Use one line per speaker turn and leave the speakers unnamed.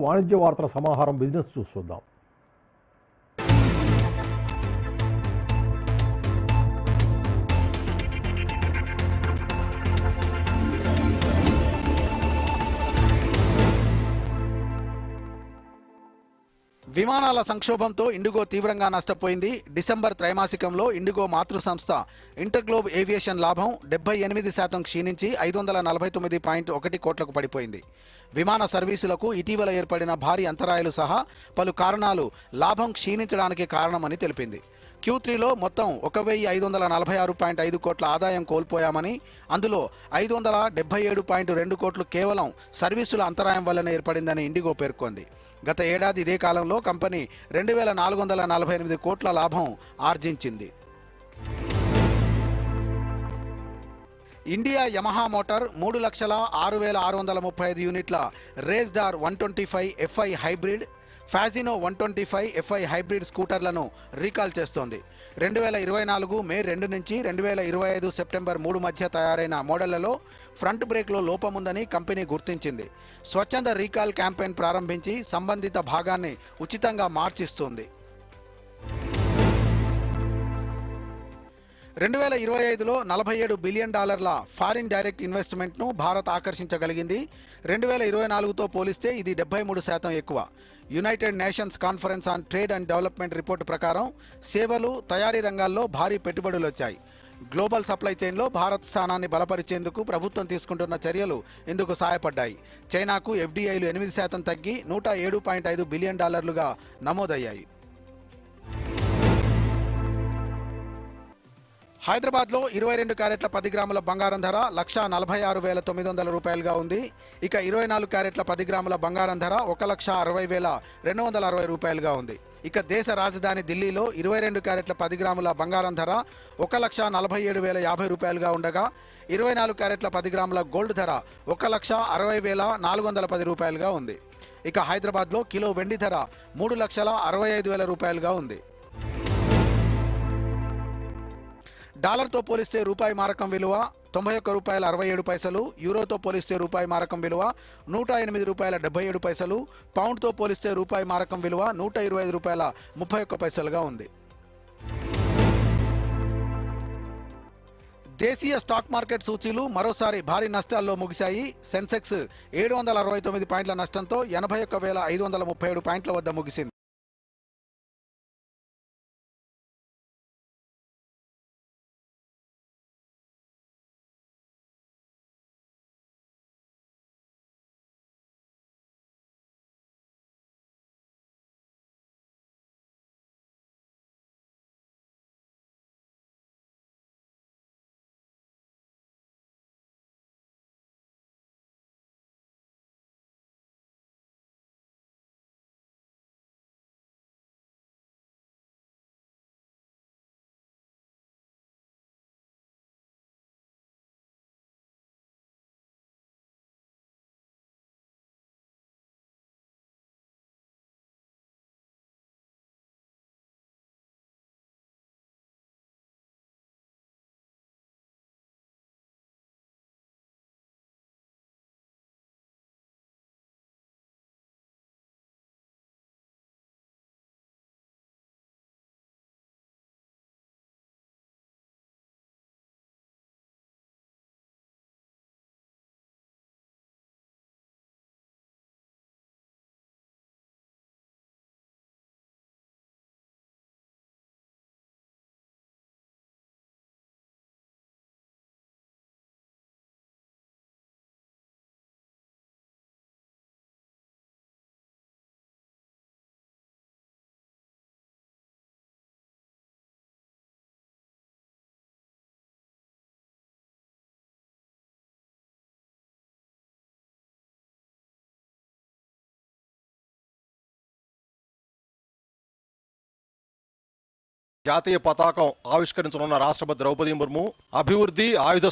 వాణిజ్య వార్తల సమాహారం బిజినెస్ చూస్తుందాం
విమానాల సంక్షోభంతో ఇండిగో తీవ్రంగా నష్టపోయింది. డిసెంబర్ త్రైమాసికంలో ఇండిగో మాతృ సంస్థ ఇంటర్గ్లోబ్ ఏవియేషన్ లాభం డెబ్బై ఎనిమిది శాతం క్షీణించి ఐదు వందల నలభై తొమ్మిది పాయింట్ ఒకటి కోట్లకు పడిపోయింది. విమాన సర్వీసులకు ఇటీవల ఏర్పడిన భారీ అంతరాయాలు సహా పలు కారణాలు లాభం క్షీణించడానికి కారణమని తెలిపింది. క్యూ త్రీలో మొత్తం ఒక వెయ్యి ఐదు వందల నలభై ఆరు పాయింట్ ఐదు కోట్ల ఆదాయం కోల్పోయామని అందులో ఐదు వందల డెబ్బై ఏడు పాయింట్ రెండు కోట్లు కేవలం సర్వీసుల అంతరాయం వల్లనే ఏర్పడిందని ఇండిగో పేర్కొంది. గత ఏడాది ఇదే కాలంలో కంపెనీ రెండు వేల నాలుగు వందల నలభై ఎనిమిది కోట్ల లాభం ఆర్జించింది. ఇండియా యమహా మోటార్ మూడు లక్షల ఆరు వేల ఆరు వందల ముప్పై ఐదు యూనిట్ల RayZR one twenty five FI hybrid Fascino one twenty five FI hybrid స్కూటర్లను recall చేస్తోంది. రెండు వేల ఇరవై నాలుగు మే రెండు నుంచి రెండు వేల ఇరవై ఐదు సెప్టెంబర్ మూడు మధ్య తయారైన మోడళ్ళలో ఫ్రంట్ బ్రేక్లో లోపముందని కంపెనీ గుర్తించింది. స్వచ్ఛంద రీకాల్ క్యాంపెయిన్ ప్రారంభించి సంబంధిత భాగాన్ని ఉచితంగా మార్చిస్తుంది. రెండు వేల ఇరవై ఐదులో నలభై ఏడు బిలియన్ డాలర్ల ఫారిన్ డైరెక్ట్ ఇన్వెస్ట్మెంట్ను భారత్ ఆకర్షించగలిగింది. రెండు వేల ఇరవై నాలుగుతో పోలిస్తే ఇది డెబ్బై మూడు శాతం ఎక్కువ. United Nations conference on trade and development report ప్రకారం సేవలు తయారీ రంగాల్లో భారీ పెట్టుబడులు వచ్చాయి గ్లోబల్ సప్లై చైన్లో భారత్ స్థానాన్ని బలపరిచేందుకు ప్రభుత్వం తీసుకుంటున్న చర్యలు ఇందుకు సహాయపడ్డాయి చైనాకు ఎఫ్డీఐలు ఎనిమిది శాతం తగ్గి నూట ఏడు పాయింట్ ఐదు బిలియన్ డాలర్లుగా నమోదయ్యాయి. హైదరాబాద్లో ఇరవై రెండు క్యారెట్ల పది గ్రాముల బంగారం ధర లక్ష నలభై ఆరు వేల తొమ్మిది వందల రూపాయలుగా ఉంది. ఇక ఇరవై నాలుగు క్యారెట్ల పది గ్రాముల బంగారం ధర ఒక లక్ష అరవై వేల రెండు వందల అరవై రూపాయలుగా ఉంది. ఇక దేశ రాజధాని ఢిల్లీలో ఇరవై రెండు క్యారెట్ల పది గ్రాముల బంగారం ధర ఒక లక్ష నలభై ఏడు వేల యాభై రూపాయలుగా ఉండగా ఇరవై నాలుగు క్యారెట్ల పది గ్రాముల గోల్డ్ ధర ఒక లక్ష అరవై వేల నాలుగు వందల పది రూపాయలుగా ఉంది. ఇక హైదరాబాద్లో కిలో వెండి ధర మూడు లక్షల అరవై ఐదు వేల రూపాయలుగా ఉంది. డాలర్తో పోలిస్తే రూపాయి మారకం విలువ తొంభై ఒక్క రూపాయల అరవై ఏడు పైసలు యూరోతో పోలిస్తే రూపాయి మారకం విలువ నూట ఎనిమిది రూపాయల డెబ్బై ఏడు పైసలు పౌండ్తో పోలిస్తే రూపాయి మారకం విలువ నూట ఇరవై ఐదు రూపాయల ముప్పై ఒక్క పైసలుగా ఉంది. దేశీయ స్టాక్ మార్కెట్ సూచీలు మరోసారి భారీ నష్టాల్లో ముగిశాయి. సెన్సెక్స్ ఏడు వందల అరవై తొమ్మిది పాయింట్ల నష్టంతో ఎనభై ఒక్క వేల ఐదు వందల ముప్పై ఏడు పాయింట్ల వద్ద ముగిసింది.
జాతీయ పతాకం ఆవిష్కరించనున్న రాష్ట్రపతి ద్రౌపది ముర్ము. అభివృద్ధి ఆయుధ